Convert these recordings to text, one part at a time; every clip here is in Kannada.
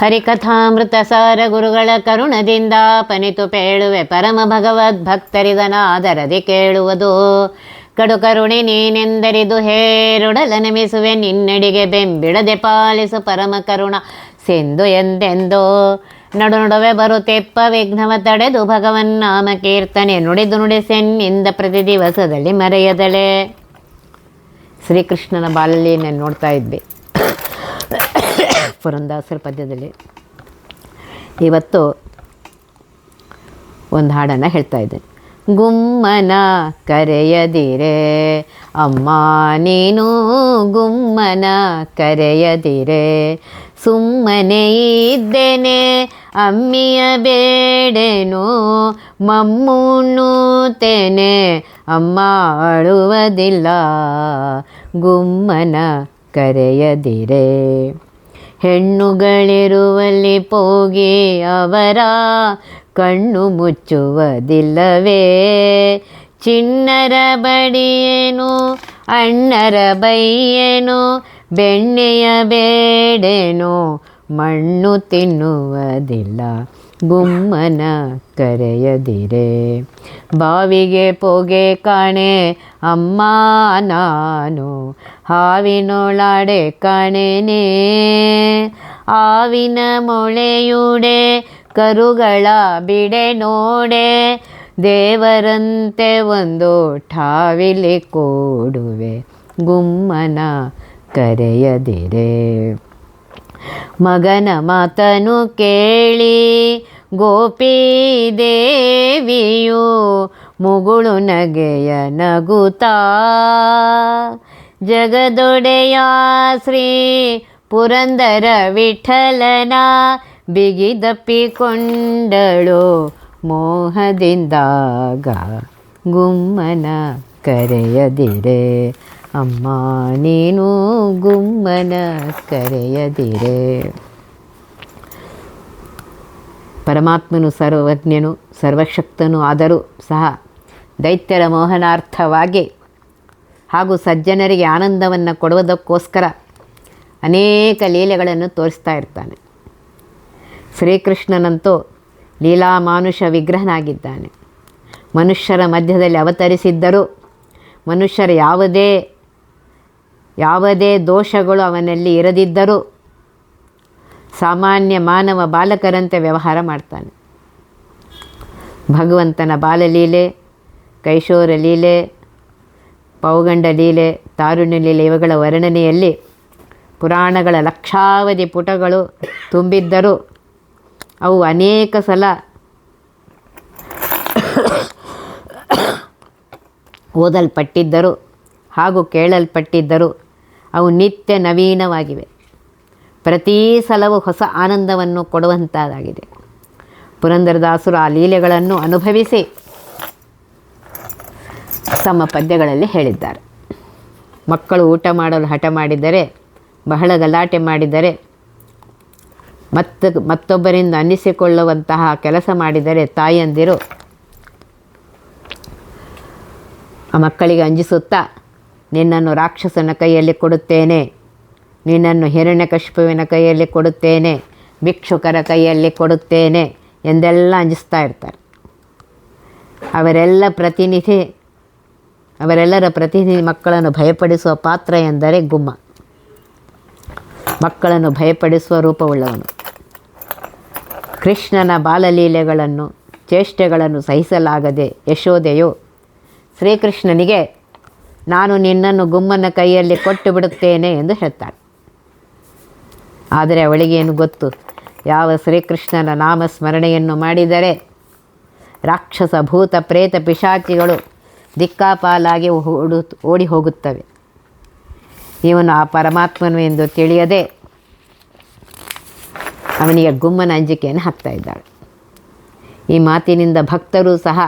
ಹರಿಕಥಾಮೃತ ಸಾರ ಗುರುಗಳ ಕರುಣದಿಂದ ಪನಿತು ಪೇಳುವೆ ಪರಮ ಭಗವದ್ ಭಕ್ತರಿದನಾದರದಿ ಕೇಳುವುದು. ಕಡು ಕರುಣೆ ನೀನೆಂದರಿದು ಹೇರುಡಲ ನಮಿಸುವೆ, ನಿನ್ನಡಿಗೆ ಬೆಂಬಿಡದೆ ಪಾಲಿಸು ಪರಮ ಕರುಣ ಸಿಂಧು ಎಂದೆಂದು. ನಡು ನಡುವೆ ಬರುತ್ತೆಪ್ಪ ವಿಘ್ನವ ತಡೆದು ಭಗವನ್ ನಾಮ ಕೀರ್ತನೆ ನುಡಿದು ನುಡಿಸೆನ್ನಿಂದ ಪ್ರತಿ ದಿವಸದಲ್ಲಿ ಮರೆಯದಳೆ ಶ್ರೀಕೃಷ್ಣನ ಬಾಲಲಿಯನ್ನು ನೋಡ್ತಾ ಇದ್ವಿ. ಪುರಂದಾಸರ ಪದ್ಯದಲ್ಲಿ ಇವತ್ತು ಒಂದು ಹಾಡನ್ನು ಹೇಳ್ತಾ ಇದ್ದೇನೆ. ಗುಮ್ಮನ ಕರೆಯದಿರೆ, ಅಮ್ಮ ನೀನು ಗುಮ್ಮನ ಕರೆಯದಿರೆ, ಸುಮ್ಮನೆ ಇದ್ದೇನೆ, ಅಮ್ಮಿಯ ಬೇಡೆನು ಮಮ್ಮುಣ್ಣುತ್ತೇನೆ ಅಮ್ಮ ಅಳುವುದಿಲ್ಲ ಗುಮ್ಮನ ಕರೆಯದಿರೆ. ಹೆಣ್ಣುಗಳಿರುವಲ್ಲಿ ಪೋಗಿ ಅವರ ಕಣ್ಣು ಮುಚ್ಚುವುದಿಲ್ಲವೇ? ಚಿನ್ನರ ಬಡಿಯೇನು ಅಣ್ಣರ ಬೈಯೇನು ಬೆಣ್ಣೆಯ ಬೇಡೇನು ಮಣ್ಣು ತಿನ್ನುವುದಿಲ್ಲ. ಗುಮ್ಮನ ಕರೆಯದಿರೆ. ಬಾವಿಗೆ ಪೋಗೆ ಕಾಣೆ, ಅಮ್ಮ ನಾನು ಹಾವಿನೊಳಾಡೆ ಕಾಣೆನೇ. ಆವಿನ ಮೊಳೆಯುಡೆ, ಕರುಗಳ ಬಿಡೆ ನೋಡೆ. ದೇವರಂತೆ ಒಂದು ಠಾವಿಲಿ ಕೂಡುವೆ, ಗುಮ್ಮನ ಕರೆಯದಿರೆ. ಮಗನ ಮಾತನು ಕೇಳಿ, ಗೋಪಿ ದೇವಿಯು ಮುಗುಳು ನಗೆಯ ನಗುತ್ತಾ. ಜಗದೊಡೆಯ ಶ್ರೀ ಪುರಂದರ ವಿಠಲನ ಬಿಗಿದಪ್ಪಿಕೊಂಡಳು ಮೋಹದಿಂದಾಗ ಗುಮ್ಮನ ಕರೆಯದಿರೆ. ಅಮ್ಮ, ನೀನು ಗುಮ್ಮನ ಕರೆಯದಿರೆ. ಪರಮಾತ್ಮನು ಸರ್ವಜ್ಞನು, ಸರ್ವಶಕ್ತನು ಆದರೂ ಸಹ ದೈತ್ಯರ ಮೋಹನಾರ್ಥವಾಗಿ ಹಾಗೂ ಸಜ್ಜನರಿಗೆ ಆನಂದವನ್ನು ಕೊಡುವುದಕ್ಕೋಸ್ಕರ ಅನೇಕ ಲೀಲೆಗಳನ್ನು ತೋರಿಸ್ತಾ ಇರ್ತಾನೆ. ಶ್ರೀಕೃಷ್ಣನಂತೂ ಲೀಲಾ ಮಾನುಷ ವಿಗ್ರಹನಾಗಿದ್ದಾನೆ. ಮನುಷ್ಯರ ಮಧ್ಯದಲ್ಲಿ ಅವತರಿಸಿದ್ದರೂ ಮನುಷ್ಯರ ಯಾವುದೇ ಯಾವುದೇ ದೋಷಗಳು ಅವನಲ್ಲಿ ಇರದಿದ್ದರೂ ಸಾಮಾನ್ಯ ಮಾನವ ಬಾಲಕರಂತೆ ವ್ಯವಹಾರ ಮಾಡ್ತಾನೆ. ಭಗವಂತನ ಬಾಲಲೀಲೆ, ಕೈಶೋರ ಲೀಲೆ, ಪೌಗಂಡ ಲೀಲೆ, ತಾರುಣ್ಯ ಲೀಲೆ ಇವುಗಳ ವರ್ಣನೆಯಲ್ಲಿ ಪುರಾಣಗಳ ಲಕ್ಷಾವಧಿ ಪುಟಗಳು ತುಂಬಿದ್ದರೂ ಅವು ಅನೇಕ ಸಲ ಓದಲ್ಪಟ್ಟಿದ್ದರು ಹಾಗೂ ಕೇಳಲ್ಪಟ್ಟಿದ್ದರು ಅವು ನಿತ್ಯ ನವೀನವಾಗಿವೆ. ಪ್ರತಿ ಸಲವೂ ಹೊಸ ಆನಂದವನ್ನು ಕೊಡುವಂಥದ್ದಾಗಿದೆ ಪುರಂದರದಾಸರು ಆ ಲೀಲೆಗಳನ್ನು ಅನುಭವಿಸಿ ತಮ್ಮ ಪದ್ಯಗಳಲ್ಲಿ ಹೇಳಿದ್ದಾರೆ. ಮಕ್ಕಳು ಊಟ ಮಾಡಲು ಹಠ ಮಾಡಿದರೆ, ಬಹಳ ಗಲಾಟೆ ಮಾಡಿದರೆ, ಮತ್ತ ಮತ್ತೊಬ್ಬರಿಂದ ಅನ್ನಿಸಿಕೊಳ್ಳುವಂತಹ ಕೆಲಸ ಮಾಡಿದರೆ ತಾಯಿಯಂದಿರು ಆ ಮಕ್ಕಳಿಗೆ ಅಂಜಿಸುತ್ತಾ ನಿನ್ನನ್ನು ರಾಕ್ಷಸನ ಕೈಯಲ್ಲಿ ಕೊಡುತ್ತೇನೆ. ನಿನ್ನನ್ನು ಹಿರಣ್ಯಕಶಿಪುವಿನ ಕೈಯಲ್ಲಿ ಕೊಡುತ್ತೇನೆ. ಭಿಕ್ಷುಕರ ಕೈಯಲ್ಲಿ ಕೊಡುತ್ತೇನೆ ಎಂದೆಲ್ಲ ಅಂಜಿಸ್ತಾ ಇರ್ತಾರೆ. ಅವರೆಲ್ಲ ಪ್ರತಿನಿಧಿ, ಅವರೆಲ್ಲರ ಪ್ರತಿನಿಧಿ ಮಕ್ಕಳನ್ನು ಭಯಪಡಿಸುವ ಪಾತ್ರ ಎಂದರೆ ಗುಮ್ಮ. ಮಕ್ಕಳನ್ನು ಭಯಪಡಿಸುವ ರೂಪವುಳ್ಳವನು. ಕೃಷ್ಣನ ಬಾಲಲೀಲೆಗಳನ್ನು, ಚೇಷ್ಟೆಗಳನ್ನು ಸಹಿಸಲಾಗದೆ ಯಶೋದೆಯು ಶ್ರೀಕೃಷ್ಣನಿಗೆ ನಾನು ನಿನ್ನನ್ನು ಗುಮ್ಮನ ಕೈಯಲ್ಲಿ ಕೊಟ್ಟು ಬಿಡುತ್ತೇನೆ ಎಂದು ಹೇಳ್ತಾಳೆ ಆದರೆ ಅವಳಿಗೇನು ಗೊತ್ತು? ಯಾವ ಶ್ರೀಕೃಷ್ಣನ ನಾಮಸ್ಮರಣೆಯನ್ನು ಮಾಡಿದರೆ ರಾಕ್ಷಸ ಭೂತ ಪ್ರೇತ ಪಿಶಾಚಿಗಳು ದಿಕ್ಕಾಪಾಲಾಗಿ ಓಡು, ಓಡಿ ಹೋಗುತ್ತವೆ. ಇವನು ಆ ಪರಮಾತ್ಮನು ಎಂದು ತಿಳಿಯದೆ ಅವನಿಗೆ ಗುಮ್ಮನ ಅಂಜಿಕೆಯನ್ನು ಹಾಕ್ತಾ ಇದ್ದಾಳೆ. ಈ ಮಾತಿನಿಂದ ಭಕ್ತರು ಸಹ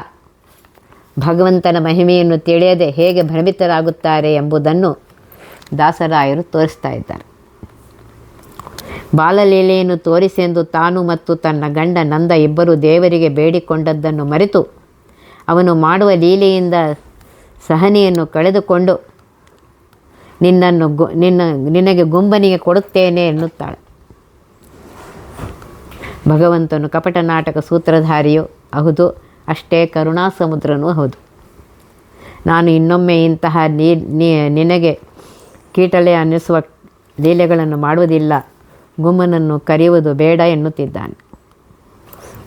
ಭಗವಂತನ ಮಹಿಮೆಯನ್ನು ತಿಳಿಯದೆ ಹೇಗೆ ಭ್ರಮಿತರಾಗುತ್ತಾರೆ ಎಂಬುದನ್ನು ದಾಸರಾಯರು ತೋರಿಸ್ತಾ ಇದ್ದಾರೆ. ಬಾಲಲೀಲೆಯನ್ನು ತೋರಿಸೆಂದು ತಾನು ಮತ್ತು ತನ್ನ ಗಂಡ ನಂದ ಇಬ್ಬರು ದೇವರಿಗೆ ಬೇಡಿಕೊಂಡದ್ದನ್ನು ಮರೆತು ಅವನು ಮಾಡುವ ಲೀಲೆಯಿಂದ ಸಹನೆಯನ್ನು ಕಳೆದುಕೊಂಡು ನಿನ್ನನ್ನು ಗು, ನಿನ್ನ, ನಿನಗೆ ಗುಂಬನಿಗೆ ಕೊಡುತ್ತೇನೆ ಎನ್ನುತ್ತಾಳೆ. ಭಗವಂತನು ಕಪಟ ನಾಟಕ ಸೂತ್ರಧಾರಿಯು, ಹೌದು ಅಷ್ಟೇ ಕರುಣಾ ಸಮುದ್ರನೂ ಹೌದು. ನಾನು ಇನ್ನೊಮ್ಮೆ ಇಂತಹ ನಿನಗೆ ಕೀಟಲೆ ಅನ್ನಿಸುವ ಲೀಲೆಗಳನ್ನು ಮಾಡುವುದಿಲ್ಲ. ಗುಮ್ಮನನ್ನು ಕರೆಯುವುದು ಬೇಡ ಎನ್ನುತ್ತಿದ್ದಾನೆ.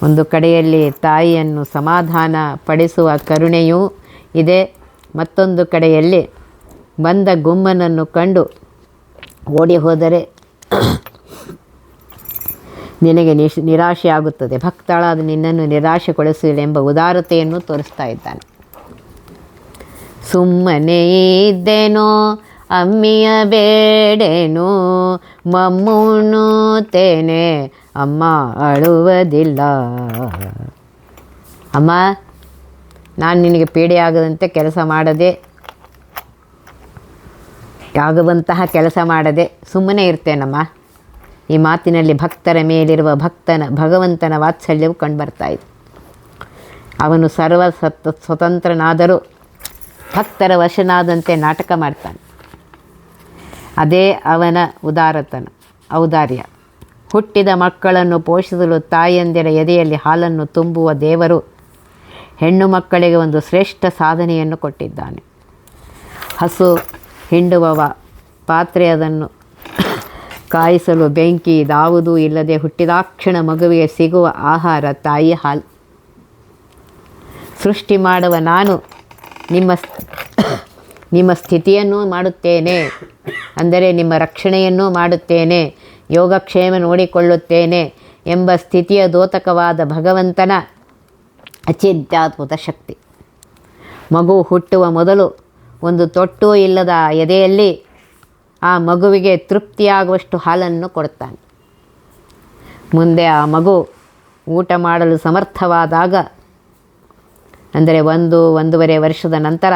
ಒಂದು ಕಡೆಯಲ್ಲಿ ತಾಯಿಯನ್ನು ಸಮಾಧಾನ ಪಡಿಸುವ ಕರುಣೆಯೂ ಇದೆ. ಮತ್ತೊಂದು ಕಡೆಯಲ್ಲಿ ಬಂದ ಗುಮ್ಮನನ್ನು ಕಂಡು ಓಡಿ ಹೋದರೆ ನಿನಗೆ ನಿಶ್ ನಿರಾಶೆಯಾಗುತ್ತದೆ. ಭಕ್ತಳಾದ ನಿನ್ನನ್ನು ನಿರಾಶೆಗೊಳಿಸಲೆಂಬ ಎಂಬ ಉದಾರತೆಯನ್ನು ತೋರಿಸ್ತಾ ಇದ್ದಾನೆ. ಸುಮ್ಮನೆ ಇದ್ದೇನೋ, ಅಮ್ಮಿಯ ಬೇಡೇನೋ ಮಮ್ಮೂನು ತೇನೆ, ಅಮ್ಮ ಅಳುವುದಿಲ್ಲ. ಅಮ್ಮ, ನಾನು ನಿನಗೆ ಪೀಡೆಯಾಗದಂತೆ ಕೆಲಸ ಮಾಡದೆ ಆಗುವಂತಹ ಕೆಲಸ ಮಾಡದೆ ಸುಮ್ಮನೆ ಇರ್ತೇನಮ್ಮ? ಈ ಮಾತಿನಲ್ಲಿ ಭಕ್ತರ ಮೇಲಿರುವ ಭಕ್ತನ, ಭಗವಂತನ ವಾತ್ಸಲ್ಯವು ಕಂಡುಬರ್ತಾ ಇದೆ. ಅವನು ಸರ್ವ ಸತ್, ಸ್ವತಂತ್ರನಾದರೂ ಭಕ್ತರ ವಶನಾದಂತೆ ನಾಟಕ ಮಾಡ್ತಾನೆ. ಅದೇ ಅವನ ಉದಾರತನ, ಔದಾರ್ಯ. ಹುಟ್ಟಿದ ಮಕ್ಕಳನ್ನು ಪೋಷಿಸಲು ತಾಯಂದಿರ ಎದೆಯಲ್ಲಿ ಹಾಲನ್ನು ತುಂಬುವ ದೇವರು ಹೆಣ್ಣು ಮಕ್ಕಳಿಗೆ ಒಂದು ಶ್ರೇಷ್ಠ ಸಾಧನೆಯನ್ನು ಕೊಟ್ಟಿದ್ದಾನೆ. ಹಸು ಹಿಂಡುವವ, ಪಾತ್ರೆ ಅದನ್ನು ಕಾಯಿಸಲು ಬೆಂಕಿ ಇದಾವುದೂ ಇಲ್ಲದೆ ಹುಟ್ಟಿದಾಕ್ಷಣ ಮಗುವಿಗೆ ಸಿಗುವ ಆಹಾರ ತಾಯಿ ಹಾಲು. ಸೃಷ್ಟಿ ಮಾಡುವ ನಾನು ನಿಮ್ಮ ನಿಮ್ಮ ಸ್ಥಿತಿಯನ್ನು ಮಾಡುತ್ತೇನೆ. ಅಂದರೆ ನಿಮ್ಮ ರಕ್ಷಣೆಯನ್ನು ಮಾಡುತ್ತೇನೆ. ಯೋಗಕ್ಷೇಮ ನೋಡಿಕೊಳ್ಳುತ್ತೇನೆ ಎಂಬ ಸ್ಥಿತಿಯ ದೋತಕವಾದ ಭಗವಂತನ ಅಚಿತ್ಯಾದ್ಭುತ ಶಕ್ತಿ. ಮಗು ಹುಟ್ಟುವ ಮೊದಲು ಒಂದು ತೊಟ್ಟು ಇಲ್ಲದ ಎದೆಯಲ್ಲಿ ಆ ಮಗುವಿಗೆ ತೃಪ್ತಿಯಾಗುವಷ್ಟು ಹಾಲನ್ನು ಕೊಡ್ತಾನೆ ಮುಂದೆ ಆ ಮಗು ಊಟ ಮಾಡಲು ಸಮರ್ಥವಾದಾಗ, ಅಂದರೆ ಒಂದು, ಒಂದೂವರೆ ವರ್ಷದ ನಂತರ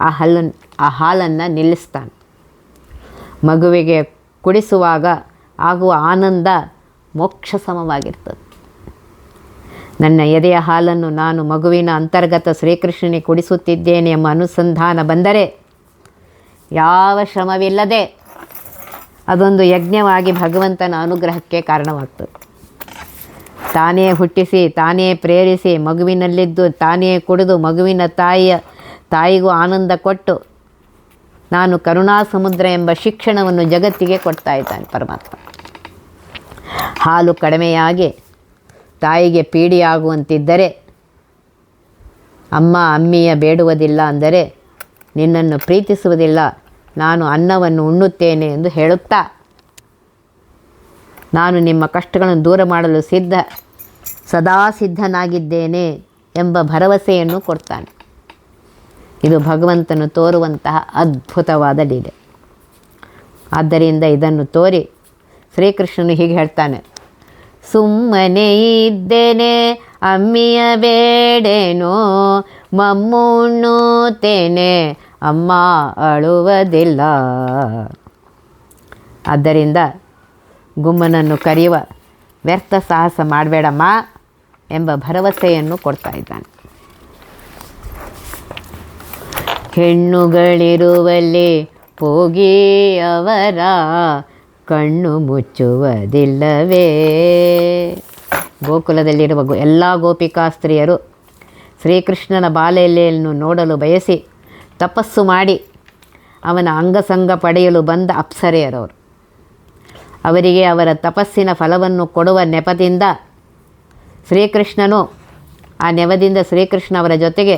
ಆ ಹಲ್ಲನ್ನು ಆ ಹಾಲನ್ನು ನಿಲ್ಲಿಸ್ತಾನೆ. ಮಗುವಿಗೆ ಕುಡಿಸುವಾಗ ಆಗುವ ಆನಂದ ಮೋಕ್ಷ ಸಮವಾಗಿರ್ತದೆ ನನ್ನ ಎದೆಯ ಹಾಲನ್ನು ನಾನು ಮಗುವಿನ ಅಂತರ್ಗತ ಶ್ರೀಕೃಷ್ಣನಿಗೆ ಕುಡಿಸುತ್ತಿದ್ದೇನೆ ಎಂಬ ಅನುಸಂಧಾನ ಬಂದರೆ, ಯಾವ ಶ್ರಮವಿಲ್ಲದೆ ಅದೊಂದು ಯಜ್ಞವಾಗಿ ಭಗವಂತನ ಅನುಗ್ರಹಕ್ಕೆ ಕಾರಣವಾಗ್ತದೆ. ತಾನೇ ಹುಟ್ಟಿಸಿ, ತಾನೇ ಪ್ರೇರಿಸಿ, ಮಗುವಿನಲ್ಲಿದ್ದು ತಾನೇ ಕುಡಿದು, ಮಗುವಿನ ತಾಯಿಯ, ತಾಯಿಗೂ ಆನಂದ ಕೊಟ್ಟು ನಾನು ಕರುಣಾ ಸಮುದ್ರ ಎಂಬ ಶಿಕ್ಷಣವನ್ನು ಜಗತ್ತಿಗೆ ಕೊಡ್ತಾ ಇದ್ದಾನೆ ಪರಮಾತ್ಮ. ಹಾಲು ಕಡಿಮೆಯಾಗಿ ತಾಯಿಗೆ ಪೀಡಿಯಾಗುವಂತಿದ್ದರೆ, ಅಮ್ಮ, ಅಮ್ಮಿಯ ಬೇಡುವುದಿಲ್ಲ ಅಂದರೆ ನಿನ್ನನ್ನು ಪ್ರೀತಿಸುವುದಿಲ್ಲ ನಾನು ಅನ್ನವನ್ನು ಉಣ್ಣುತ್ತೇನೆ ಎಂದು ಹೇಳುತ್ತಾ? ನಾನು ನಿಮ್ಮ ಕಷ್ಟಗಳನ್ನು ದೂರ ಮಾಡಲು ಸಿದ್ಧ, ಸದಾ ಸಿದ್ಧನಾಗಿದ್ದೇನೆ ಎಂಬ ಭರವಸೆಯನ್ನು ಕೊಡ್ತಾನೆ. ಇದು ಭಗವಂತನು ತೋರುವಂತಹ ಅದ್ಭುತವಾದ ಲೀಲೆ. ಆದ್ದರಿಂದ ಇದನ್ನು ತೋರಿ ಶ್ರೀಕೃಷ್ಣನು ಹೀಗೆ ಹೇಳ್ತಾನೆ, ಸುಮ್ಮನೆ ಇದ್ದೇನೆ, ಅಮ್ಮಿಯ ಬೇಡೇನೋ, ಮಮ್ಮುಣ್ಣುತ್ತೇನೆ ಅಮ್ಮ ಅಳುವುದಿಲ್ಲ. ಆದ್ದರಿಂದ ಗುಮ್ಮನನ್ನು ಕರೆಯುವ ವ್ಯರ್ಥ ಸಾಹಸ ಮಾಡಬೇಡಮ್ಮ ಎಂಬ ಭರವಸೆಯನ್ನು ಕೊಡ್ತಾ ಇದ್ದಾನೆ. ಹೆಣ್ಣುಗಳಿರುವಲ್ಲಿ ಅವರ ಕಣ್ಣು ಮುಚ್ಚುವುದಿಲ್ಲವೇ? ಗೋಕುಲದಲ್ಲಿರುವ ಎಲ್ಲ ಗೋಪಿಕಾ ಸ್ತ್ರೀಯರು ಶ್ರೀಕೃಷ್ಣನ ಬಾಲೆಲೆಯನ್ನು ನೋಡಲು ಬಯಸಿ ತಪಸ್ಸು ಮಾಡಿ ಅವನ ಅಂಗಸಂಗ ಪಡೆಯಲು ಬಂದ ಅಪ್ಸರೆಯರವರು. ಅವರಿಗೆ ಅವರ ತಪಸ್ಸಿನ ಫಲವನ್ನು ಕೊಡುವ ನೆಪದಿಂದ ಶ್ರೀಕೃಷ್ಣನು ಆ ನೆವದಿಂದ ಶ್ರೀಕೃಷ್ಣ ಅವರ ಜೊತೆಗೆ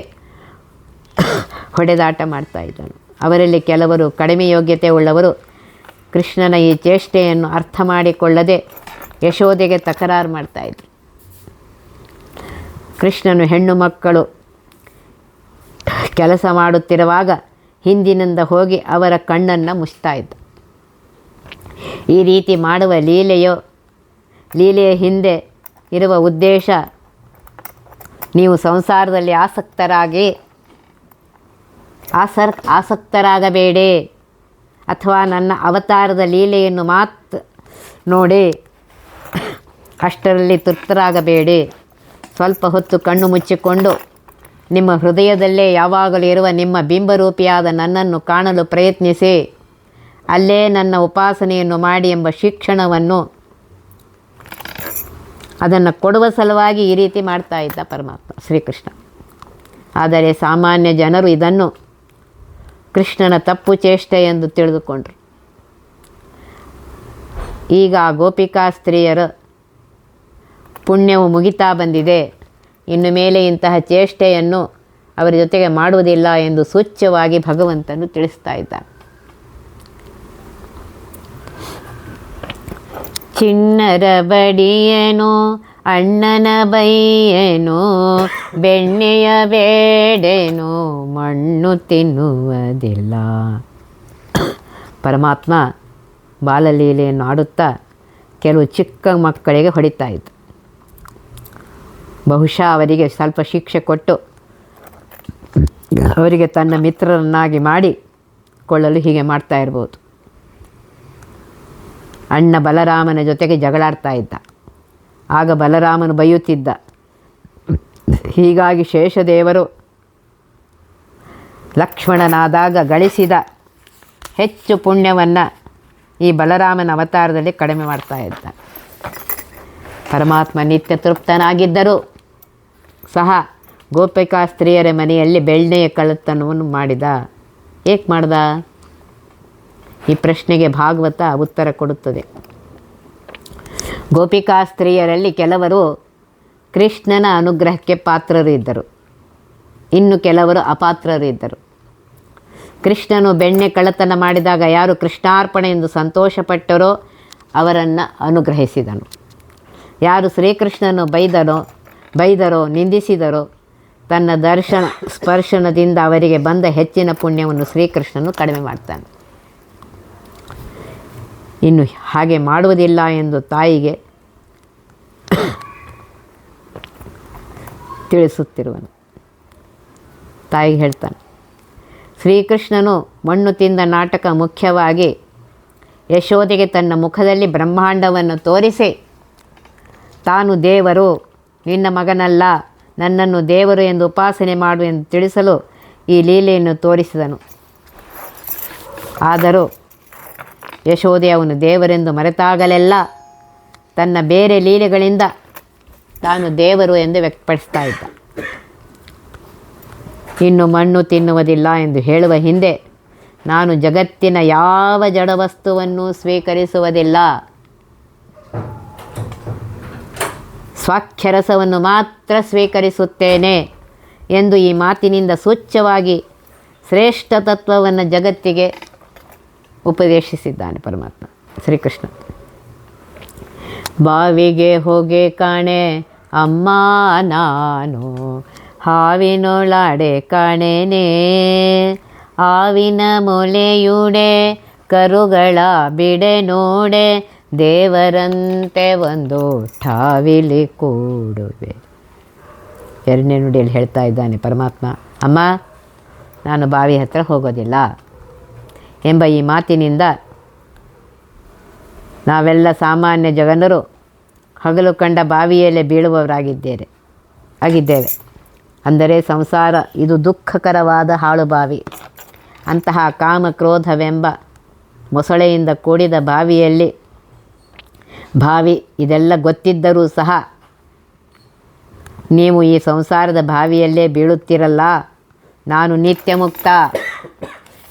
ಹೊಡೆದಾಟ ಮಾಡ್ತಾ ಇದ್ದನು. ಅವರಲ್ಲಿ ಕೆಲವರು ಕಡಿಮೆ ಯೋಗ್ಯತೆ ಉಳ್ಳವರು ಕೃಷ್ಣನ ಈ ಚೇಷ್ಟೆಯನ್ನು ಅರ್ಥ ಮಾಡಿಕೊಳ್ಳದೆ ಯಶೋದೆಗೆ ತಕರಾರು ಮಾಡ್ತಾಯಿದ್ರು ಕೃಷ್ಣನು ಹೆಣ್ಣು ಮಕ್ಕಳು ಕೆಲಸ ಮಾಡುತ್ತಿರುವಾಗ ಹಿಂದಿನಿಂದ ಹೋಗಿ ಅವರ ಕಣ್ಣನ್ನು ಮುಚ್ತಾ ಇದ್ದ ಈ ರೀತಿ ಮಾಡುವ ಲೀಲೆಯೋ, ಲೀಲೆಯ ಹಿಂದೆ ಇರುವ ಉದ್ದೇಶ ನೀವು ಸಂಸಾರದಲ್ಲಿ ಆಸಕ್ತರಾಗಿ, ಆಸರ್, ಆಸಕ್ತರಾಗಬೇಡಿ ಅಥವಾ ನನ್ನ ಅವತಾರದ ಲೀಲೆಯನ್ನು ಮಾತ್ರ ನೋಡಿ ಅಷ್ಟರಲ್ಲಿ ತೃಪ್ತರಾಗಬೇಡಿ. ಸ್ವಲ್ಪ ಹೊತ್ತು ಕಣ್ಣು ಮುಚ್ಚಿಕೊಂಡು ನಿಮ್ಮ ಹೃದಯದಲ್ಲೇ ಯಾವಾಗಲೂ ಇರುವ ನಿಮ್ಮ ಬಿಂಬರೂಪಿಯಾದ ನನ್ನನ್ನು ಕಾಣಲು ಪ್ರಯತ್ನಿಸಿ. ಅಲ್ಲೇ ನನ್ನ ಉಪಾಸನೆಯನ್ನು ಮಾಡಿ ಎಂಬ ಶಿಕ್ಷಣವನ್ನು ಅದನ್ನು ಕೊಡುವ ಸಲುವಾಗಿ ಈ ರೀತಿ ಮಾಡ್ತಾ ಇದ್ದ ಪರಮಾತ್ಮ, ಶ್ರೀಕೃಷ್ಣ. ಆದರೆ ಸಾಮಾನ್ಯ ಜನರು ಇದನ್ನು ಕೃಷ್ಣನ ತಪ್ಪು ಚೇಷ್ಟೆ ಎಂದು ತಿಳಿದುಕೊಂಡರು. ಈಗ ಗೋಪಿಕಾ ಸ್ತ್ರೀಯರು ಪುಣ್ಯವು ಮುಗಿತಾ ಬಂದಿದೆ. ಇನ್ನು ಮೇಲೆ ಇಂತಹ ಚೇಷ್ಟೆಯನ್ನು ಅವರ ಜೊತೆಗೆ ಮಾಡುವುದಿಲ್ಲ ಎಂದು ಸೂಚ್ಯವಾಗಿ ಭಗವಂತನು ತಿಳಿಸ್ತಾ ಇದ್ದಾನೆ. ಚಿಣ್ಣರ ಬಡಿಯನು, ಅಣ್ಣನ ಬೈಯನು, ಬೆಣ್ಣೆಯ ಬೇಡೇನು, ಮಣ್ಣು ತಿನ್ನುವುದಿಲ್ಲ. ಪರಮಾತ್ಮ ಬಾಲಲೀಲೆಯನ್ನು ಆಡುತ್ತಾ ಕೆಲವು ಚಿಕ್ಕ ಮಕ್ಕಳಿಗೆ ಹೊಡಿತಾ ಇದ್ದ. ಬಹುಶಃ ಅವರಿಗೆ ಸ್ವಲ್ಪ ಶಿಕ್ಷೆ ಕೊಟ್ಟು ಅವರಿಗೆ ತನ್ನ ಮಿತ್ರರನ್ನಾಗಿ ಮಾಡಿ ಕೊಳ್ಳಲು ಹೀಗೆ ಮಾಡ್ತಾ ಇರ್ಬೋದು. ಅಣ್ಣ ಬಲರಾಮನ ಜೊತೆಗೆ ಜಗಳಾಡ್ತಾ ಇದ್ದ. ಆಗ ಬಲರಾಮನು ಬೈಯುತ್ತಿದ್ದ. ಹೀಗಾಗಿ ಶೇಷದೇವರು ಲಕ್ಷ್ಮಣನಾದಾಗ ಗಳಿಸಿದ ಹೆಚ್ಚು ಪುಣ್ಯವನ್ನು ಈ ಬಲರಾಮನ ಅವತಾರದಲ್ಲಿ ಕಡಿಮೆ ಮಾಡ್ತಾ ಇದ್ದ. ಪರಮಾತ್ಮ ನಿತ್ಯ ತೃಪ್ತನಾಗಿದ್ದರೂ. ಸಹ ಗೋಪಿಕಾ ಸ್ತ್ರೀಯರ ಮನೆಯಲ್ಲಿ ಬೆಳ್ಳೆಯ ಕಳ್ಳತನವನ್ನು ಮಾಡಿದ. ಏಕೆ ಮಾಡ್ದ? ಈ ಪ್ರಶ್ನೆಗೆ ಭಾಗವತ ಉತ್ತರ ಕೊಡುತ್ತದೆ. ಗೋಪಿಕಾ ಸ್ತ್ರೀಯರಲ್ಲಿ ಕೆಲವರು ಕೃಷ್ಣನ ಅನುಗ್ರಹಕ್ಕೆ ಪಾತ್ರರು ಇದ್ದರು ಇನ್ನು ಕೆಲವರು ಅಪಾತ್ರರು ಇದ್ದರು ಕೃಷ್ಣನು ಬೆಣ್ಣೆ ಕಳ್ಳತನ ಮಾಡಿದಾಗ ಯಾರು ಕೃಷ್ಣಾರ್ಪಣೆ ಎಂದು ಸಂತೋಷಪಟ್ಟರೋ ಅವರನ್ನು ಅನುಗ್ರಹಿಸಿದನು. ಯಾರು ಶ್ರೀಕೃಷ್ಣನು ಬೈದನೋ ಬೈದರೋ, ನಿಂದಿಸಿದರೋ, ತನ್ನ ದರ್ಶನ, ಸ್ಪರ್ಶನದಿಂದ ಅವರಿಗೆ ಬಂದ ಹೆಚ್ಚಿನ ಪುಣ್ಯವನ್ನು ಶ್ರೀಕೃಷ್ಣನು ಕಡಿಮೆ ಮಾಡ್ತಾನೆ. ಇನ್ನು ಹಾಗೆ ಮಾಡುವುದಿಲ್ಲ ಎಂದು ತಾಯಿಗೆ ತಿಳಿಸುತ್ತಿರುವನು. ತಾಯಿಗೆ ಹೇಳ್ತಾನೆ, ಶ್ರೀಕೃಷ್ಣನು ಮಣ್ಣು ತಿಂದ ನಾಟಕ ಮುಖ್ಯವಾಗಿ ಯಶೋದೆಗೆ ತನ್ನ ಮುಖದಲ್ಲಿ ಬ್ರಹ್ಮಾಂಡವನ್ನು ತೋರಿಸಿ, ತಾನು ದೇವರು ನಿನ್ನ ಮಗನಲ್ಲ, ನನ್ನನ್ನು ದೇವರು ಎಂದು ಉಪಾಸನೆ ಮಾಡು ಎಂದು ತಿಳಿಸಲು ಈ ಲೀಲೆಯನ್ನು ತೋರಿಸಿದನು. ಆದರೂ ಯಶೋದೆ ಅವನು ದೇವರೆಂದು ಮರೆತಾಗಲೆಲ್ಲ ತನ್ನ ಬೇರೆ ಲೀಲೆಗಳಿಂದ ತಾನು ದೇವರು ಎಂದು ವ್ಯಕ್ತಪಡಿಸ್ತಾ ಇದ್ದ. ಇನ್ನು ಮಣ್ಣು ತಿನ್ನುವುದಿಲ್ಲ ಎಂದು ಹೇಳುವ ಹಿಂದೆ ನಾನು ಜಗತ್ತಿನ ಯಾವ ಜಡವಸ್ತುವನ್ನು ಸ್ವೀಕರಿಸುವುದಿಲ್ಲ. ಸ್ವಾಕ್ಷರಸವನ್ನು ಮಾತ್ರ ಸ್ವೀಕರಿಸುತ್ತೇನೆ ಎಂದು ಈ ಮಾತಿನಿಂದ ಸೂಚ್ಯವಾಗಿ ಶ್ರೇಷ್ಠ ತತ್ವವನ್ನು ಜಗತ್ತಿಗೆ ಉಪದೇಶಿಸಿದ್ದಾನೆ ಪರಮಾತ್ಮ. ಶ್ರೀಕೃಷ್ಣ. ಬಾವಿಗೆ ಹೋಗಿ ಕಾಣೆ, ಅಮ್ಮ ನಾನು ಹಾವಿನೊಳಾಡೆ ಕಾಣೆನೇ. ಹಾವಿನ ಮೊಲೆಯುಡೆ, ಕರುಗಳ ಬಿಡೆ ನೋಡೆ ದೇವರಂತೆ ಒಂದು ಠಾವಿಲಿ ಕೂಡುವೆ. ಎರಡನೇ ನುಡಿಯಲ್ಲಿ ಹೇಳ್ತಾ ಇದ್ದಾನೆ ಪರಮಾತ್ಮ, ಅಮ್ಮ, ನಾನು ಬಾವಿ ಹತ್ರ ಹೋಗೋದಿಲ್ಲ. ಎಂಬ ಈ ಮಾತಿನಿಂದ ನಾವೆಲ್ಲ ಸಾಮಾನ್ಯ ಜಗನರು ಹಗಲು ಕಂಡ ಬಾವಿಯಲ್ಲೇ ಬೀಳುವವರಾಗಿದ್ದೇವೆ, ಆಗಿದ್ದೇವೆ. ಅಂದರೆ ಸಂಸಾರ ಇದು ದುಃಖಕರವಾದ ಹಾಳು ಬಾವಿ. ಅಂತಹ ಕಾಮ ಕ್ರೋಧವೆಂಬ ಮೊಸಳೆಯಿಂದ ಕೂಡಿದ ಬಾವಿಯಲ್ಲಿ ಬಾವಿ ಇದೆಲ್ಲ ಗೊತ್ತಿದ್ದರೂ ಸಹ ನೀವು ಈ ಸಂಸಾರದ ಭಾವಿಯಲ್ಲೇ ಬೀಳುತ್ತಿರಲ್ಲ? ನಾನು ನಿತ್ಯ ಮುಕ್ತ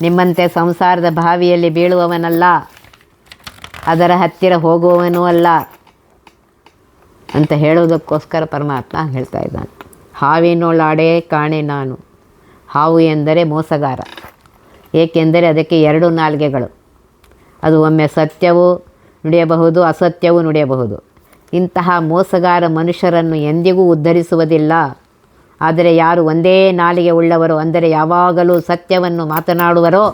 ನಿಮ್ಮಂತೆ ಸಂಸಾರದ ಭಾವಿಯಲ್ಲಿ ಬೀಳುವವನಲ್ಲ. ಅದರ ಹತ್ತಿರ ಹೋಗುವವನೂ ಅಲ್ಲ. ಅಂತ ಹೇಳೋದಕ್ಕೋಸ್ಕರ ಪರಮಾತ್ಮ ಹೇಳ್ತಾ ಇದ್ದಾನೆ. ಹಾವಿನೊಳಾಡೆ ಕಾಣೆ ನಾನು. ಹಾವು ಎಂದರೆ ಮೋಸಗಾರ. ಏಕೆಂದರೆ ಅದಕ್ಕೆ ಎರಡು ನಾಲ್ಗೆಗಳು. ಅದು ಒಮ್ಮೆ ಸತ್ಯವೂ ನುಡಿಯಬಹುದು, ಅಸತ್ಯವೂ ನುಡಿಯಬಹುದು. ಇಂತಹ ಮೋಸಗಾರ ಮನುಷ್ಯರನ್ನು ಎಂದಿಗೂ ಉದ್ಧರಿಸುವುದಿಲ್ಲ. ಆದರೆ ಯಾರು ಒಂದೇ ನಾಲಿಗೆ ಉಳ್ಳವರು, ಅಂದರೆ ಯಾವಾಗಲೂ ಸತ್ಯವನ್ನು ಮಾತನಾಡುವರೋ,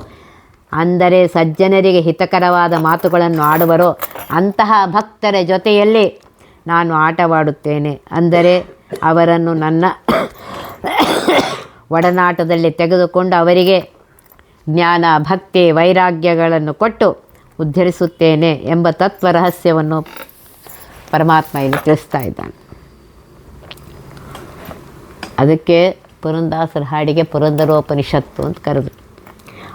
ಅಂದರೆ ಸಜ್ಜನರಿಗೆ ಹಿತಕರವಾದ ಮಾತುಗಳನ್ನು ಆಡುವರೋ, ಅಂತಹ ಭಕ್ತರ ಜೊತೆಯಲ್ಲಿ ನಾನು ಆಟವಾಡುತ್ತೇನೆ. ಅಂದರೆ ಅವರನ್ನು ನನ್ನ ಒಡನಾಟದಲ್ಲಿ ತೆಗೆದುಕೊಂಡು ಅವರಿಗೆ ಜ್ಞಾನ, ಭಕ್ತಿ, ವೈರಾಗ್ಯಗಳನ್ನು ಕೊಟ್ಟು ಉದ್ಧರಿಸುತ್ತೇನೆ ಎಂಬ ತತ್ವ ರಹಸ್ಯವನ್ನು ಪರಮಾತ್ಮ ಇಲ್ಲಿ ತಿಳಿಸ್ತಾ ಇದ್ದಾನೆ. ಅದಕ್ಕೆ ಪುರಂದಾಸರ ಹಾಡಿಗೆ ಪುರಂದರೋಪನಿಷತ್ತು ಅಂತ ಕರೆದ್ರು.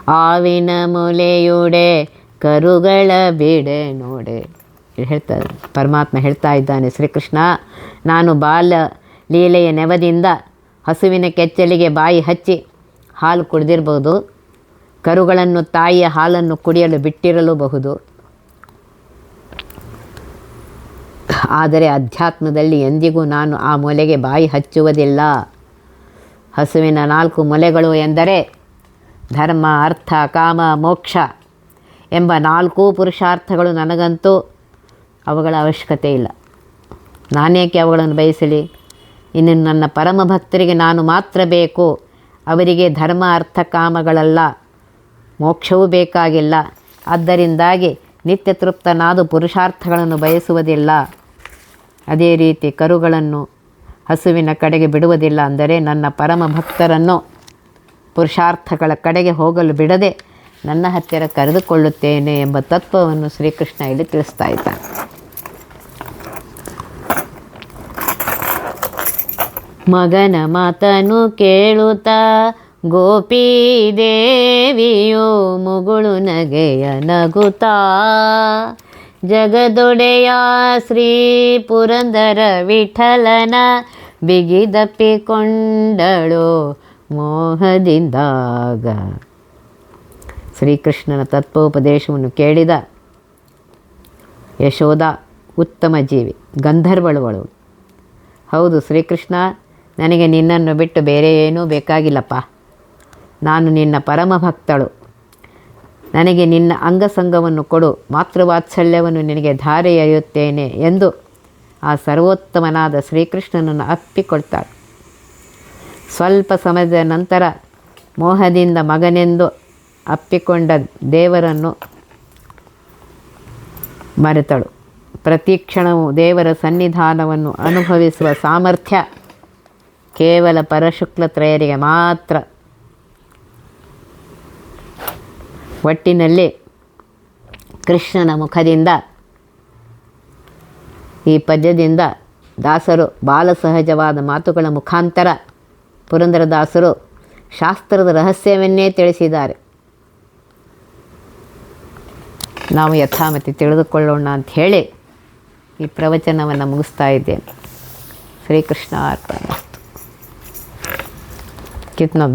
ಆವಿನ ಮೂಲೆಯುಡೆ ಕರುಗಳ ಬಿಡೆ ನೋಡೆ. ಹೇಳ್ತಾ ಪರಮಾತ್ಮ ಹೇಳ್ತಾ ಇದ್ದಾನೆ, ಶ್ರೀಕೃಷ್ಣ, ನಾನು ಬಾಲ ಲೀಲೆಯ ನೆವದಿಂದ ಹಸುವಿನ ಕೆಚ್ಚಲಿಗೆ ಬಾಯಿ ಹಚ್ಚಿ ಹಾಲು ಕುಡಿದಿರ್ಬೋದು. ಕರುಗಳನ್ನು ತಾಯಿಯ ಹಾಲನ್ನು ಕುಡಿಯಲು ಬಿಟ್ಟಿರಲೂಬಹುದು. ಆದರೆ ಅಧ್ಯಾತ್ಮದಲ್ಲಿ ಎಂದಿಗೂ ನಾನು ಆ ಮೊಲೆಗೆ ಬಾಯಿ ಹಚ್ಚುವುದಿಲ್ಲ. ಹಸುವಿನ ನಾಲ್ಕು ಮೊಲೆಗಳು ಎಂದರೆ ಧರ್ಮ, ಅರ್ಥ, ಕಾಮ, ಮೋಕ್ಷ ಎಂಬ ನಾಲ್ಕೂ ಪುರುಷಾರ್ಥಗಳು ನನಗಂತೂ ಅವುಗಳ ಅವಶ್ಯಕತೆ ಇಲ್ಲ. ನಾನೇಕೆ ಅವುಗಳನ್ನು ಬಯಸಲಿ? ಇನ್ನು ನನ್ನ ಪರಮ ಭಕ್ತರಿಗೆ ನಾನು ಮಾತ್ರ ಬೇಕು. ಅವರಿಗೆ ಧರ್ಮ, ಅರ್ಥ, ಕಾಮಗಳಲ್ಲ. ಮೋಕ್ಷವೂ ಬೇಕಾಗಿಲ್ಲ. ಆದ್ದರಿಂದಾಗಿ ನಿತ್ಯ ತೃಪ್ತನಾದ ಪುರುಷಾರ್ಥಗಳನ್ನು ಬಯಸುವುದಿಲ್ಲ. ಅದೇ ರೀತಿ ಕರುಗಳನ್ನು ಹಸುವಿನ ಕಡೆಗೆ ಬಿಡುವುದಿಲ್ಲ ಅಂದರೆ ನನ್ನ ಪರಮ ಭಕ್ತರನ್ನು ಪುರುಷಾರ್ಥಗಳ ಕಡೆಗೆ ಹೋಗಲು ಬಿಡದೆ ನನ್ನ ಹತ್ತಿರ ಕರೆದುಕೊಳ್ಳುತ್ತೇನೆ ಎಂಬ ತತ್ವವನ್ನು ಶ್ರೀಕೃಷ್ಣ ಇಲ್ಲಿ ತಿಳಿಸ್ತಾ ಇದ್ದಾನೆ. ಮಗನ ಮಾತನು ಕೇಳುತ್ತಾ ಗೋಪಿ ದೇವಿಯು ಮುಗುಳು ನಗೆಯ ನಗುತಾ ಜಗದೊಡೆಯ ಶ್ರೀ ಪುರಂದರ ವಿಠಲನ ಬಿಗಿದಪ್ಪಿಕೊಂಡಳು ಮೋಹದಿಂದಾಗ. ಶ್ರೀಕೃಷ್ಣನ ತತ್ವೋಪದೇಶವನ್ನು ಕೇಳಿದ ಯಶೋಧ ಉತ್ತಮ ಜೀವಿ, ಗಂಧರ್ವಳುವಳು. ಹೌದು ಶ್ರೀಕೃಷ್ಣ, ನನಗೆ ನಿನ್ನನ್ನು ಬಿಟ್ಟು ಬೇರೆ ಏನೂ ಬೇಕಾಗಿಲ್ಲಪ್ಪ. ನಾನು ನಿನ್ನ ಪರಮ ಭಕ್ತಳು ನನಗೆ ನಿನ್ನ ಅಂಗಸಂಗವನ್ನು ಕೊಡು. ಮಾತೃವಾತ್ಸಲ್ಯವನ್ನು ನಿನಗೆ ಧಾರೆ ಎರೆಯುತ್ತೇನೆ ಎಂದು ಆ ಸರ್ವೋತ್ತಮನಾದ ಶ್ರೀಕೃಷ್ಣನನ್ನು ಅಪ್ಪಿಕೊಳ್ತಾಳೆ. ಸ್ವಲ್ಪ ಸಮಯದ ನಂತರ ಮೋಹದಿಂದ ಮಗನೆಂದು ಅಪ್ಪಿಕೊಂಡ ದೇವರನ್ನು ಮರೆತಳು. ಪ್ರತಿ ಕ್ಷಣವು ದೇವರ ಸನ್ನಿಧಾನವನ್ನು ಅನುಭವಿಸುವ ಸಾಮರ್ಥ್ಯ ಕೇವಲ ಪರಶುಕ್ಲತ್ರಯರಿಗೆ ಮಾತ್ರ. ಒಟ್ಟಿನಲ್ಲಿ ಕೃಷ್ಣನ ಮುಖದಿಂದ ಈ ಪದ್ಯದಿಂದ ದಾಸರು ಬಾಲ ಸಹಜವಾದ ಮಾತುಗಳ ಮುಖಾಂತರ ಪುರಂದರದಾಸರು ಶಾಸ್ತ್ರದ ರಹಸ್ಯವನ್ನೇ ತಿಳಿಸಿದ್ದಾರೆ. ನಾವು ಯಥಾಮತಿ ತಿಳಿದುಕೊಳ್ಳೋಣ ಅಂತ ಹೇಳಿ ಈ ಪ್ರವಚನವನ್ನು ಮುಗಿಸ್ತಾ ಇದ್ದೇನೆ. ಶ್ರೀಕೃಷ್ಣ ಅರ್ಪಣ. ಕಿತ್ನ